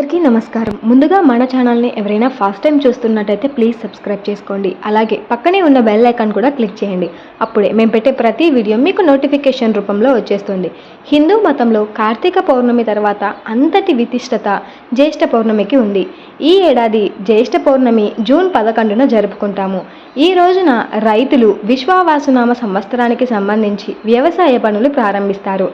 అందరికీ నమస్కారం. ముందుగా మన ఛానల్ని ఎవరైనా ఫస్ట్ టైం చూస్తున్నట్టయితే ప్లీజ్ సబ్స్క్రైబ్ చేసుకోండి. అలాగే పక్కనే ఉన్న బెల్ ఐకాన్ కూడా క్లిక్ చేయండి. అప్పుడే మేము పెట్టే ప్రతి వీడియో మీకు నోటిఫికేషన్ రూపంలో వచ్చేస్తుంది. హిందూ మతంలో కార్తీక పౌర్ణమి తర్వాత అంతటి వితిష్టత జ్యేష్ఠ పౌర్ణమికి ఉంది. ఈ ఏడాది జ్యేష్ఠ పౌర్ణమి జూన్ పదకొండున జరుపుకుంటాము. ఈ రోజున రైతులు విశ్వావాసునామ సంవత్సరానికి సంబంధించి వ్యవసాయ పనులు ప్రారంభిస్తారు.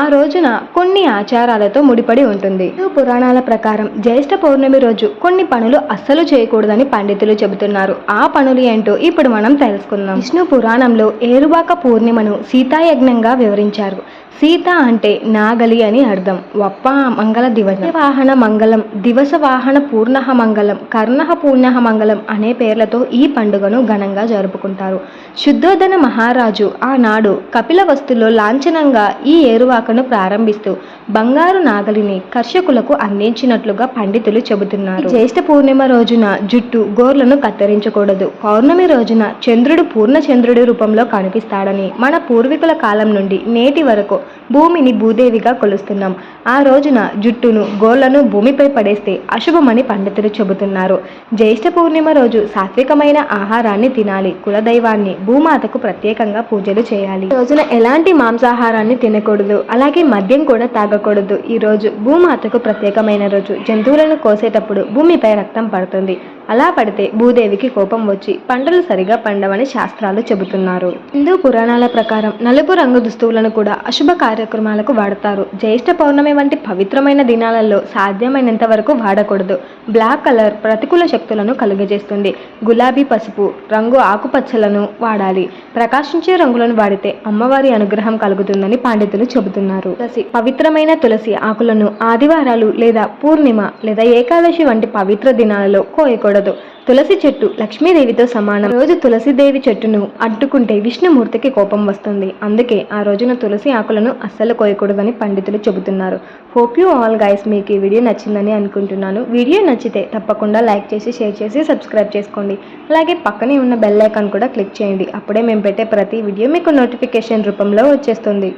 ఆ రోజున కొన్ని ఆచారాలతో ముడిపడి ఉంటుంది. పురాణాల ప్రకారం జ్యేష్ఠ పౌర్ణమి రోజు కొన్ని పనులు అస్సలు చేయకూడదని పండితులు చెబుతున్నారు. ఆ పనులు ఏంటో ఇప్పుడు మనం తెలుసుకుందాం. విష్ణు పురాణంలో ఏరువాక పూర్ణిమను సీతాయజ్ఞంగా వివరించారు. సీత అంటే నాగలి అని అర్థం. వప్ప మంగళ దివస వాహన మంగళం దివస వాహన పూర్ణహ మంగళం కర్ణహ పూర్ణహ మంగళం అనే పేర్లతో ఈ పండుగను ఘనంగా జరుపుకుంటారు. శుద్ధోధన మహారాజు ఆనాడు కపిల వస్తులో లాంఛనంగా ఈ ఏరువాకను ప్రారంభిస్తూ బంగారు నాగలిని కర్షకులకు అందించినట్టు చేస్తున్నట్లుగా పండితులు చెబుతున్నారు. జ్యేష్ఠ పూర్ణిమ రోజున జుట్టు గోర్లను కత్తిరించకూడదు. పౌర్ణమి రోజున చంద్రుడు పూర్ణ చంద్రుడి రూపంలో కనిపిస్తాడని మన పూర్వీకుల కాలం నుండి నేటి వరకు భూమిని భూదేవిగా కొలుస్తున్నాం. ఆ రోజున జుట్టును గోర్లను భూమిపై పడేస్తే అశుభమని పండితులు చెబుతున్నారు. జ్యేష్ఠ పూర్ణిమ రోజు సాత్వికమైన ఆహారాన్ని తినాలి. కులదైవాన్ని భూమాతకు ప్రత్యేకంగా పూజలు చేయాలి. ఈ రోజున ఎలాంటి మాంసాహారాన్ని తినకూడదు. అలాగే మద్యం కూడా తాగకూడదు. ఈ రోజు భూమాతకు ప్రత్యేకమైన రోజు. జంతువులను కోసేటప్పుడు భూమిపై రక్తం పడుతుంది. అలా పడితే భూదేవికి కోపం వచ్చి పంటలు సరిగా పండవని శాస్త్రాలు చెబుతున్నారు. హిందూ పురాణాల ప్రకారం నలుపు రంగు దుస్తువులను కూడా అశుభ కార్యక్రమాలకు వాడతారు. జ్యేష్ఠ పౌర్ణమి వంటి పవిత్రమైన దినాలలో సాధ్యమైనంత వరకు వాడకూడదు. బ్లాక్ కలర్ ప్రతికూల శక్తులను కలుగజేస్తుంది. గులాబీ పసుపు రంగు ఆకుపచ్చలను వాడాలి. ప్రకాశించే రంగులను వాడితే అమ్మవారి అనుగ్రహం కలుగుతుందని పండితులు చెబుతున్నారు. తులసి పవిత్రమైన తులసి ఆకులను ఆదివారాలు లేదా పూర్ణిమ లేదా ఏకాదశి వంటి పవిత్ర దినాలలో కోయకూడదు. తులసి చెట్టు లక్ష్మీదేవితో సమానం. రోజు తులసిదేవి చెట్టును అడ్డుకుంటే విష్ణుమూర్తికి కోపం వస్తుంది. అందుకే ఆ రోజున తులసి ఆకులను అస్సలు కోయకూడదని పండితులు చెబుతున్నారు. హోప్ యూ ఆల్ గైస్ మీకు ఈ వీడియో నచ్చిందని అనుకుంటున్నాను. వీడియో నచ్చితే తప్పకుండా లైక్ చేసి షేర్ చేసి సబ్స్క్రైబ్ చేసుకోండి. అలాగే పక్కనే ఉన్న బెల్ ఐకాన్ కూడా క్లిక్ చేయండి. అప్పుడే మేము పెట్టే ప్రతి వీడియో మీకు నోటిఫికేషన్ రూపంలో వచ్చేస్తుంది.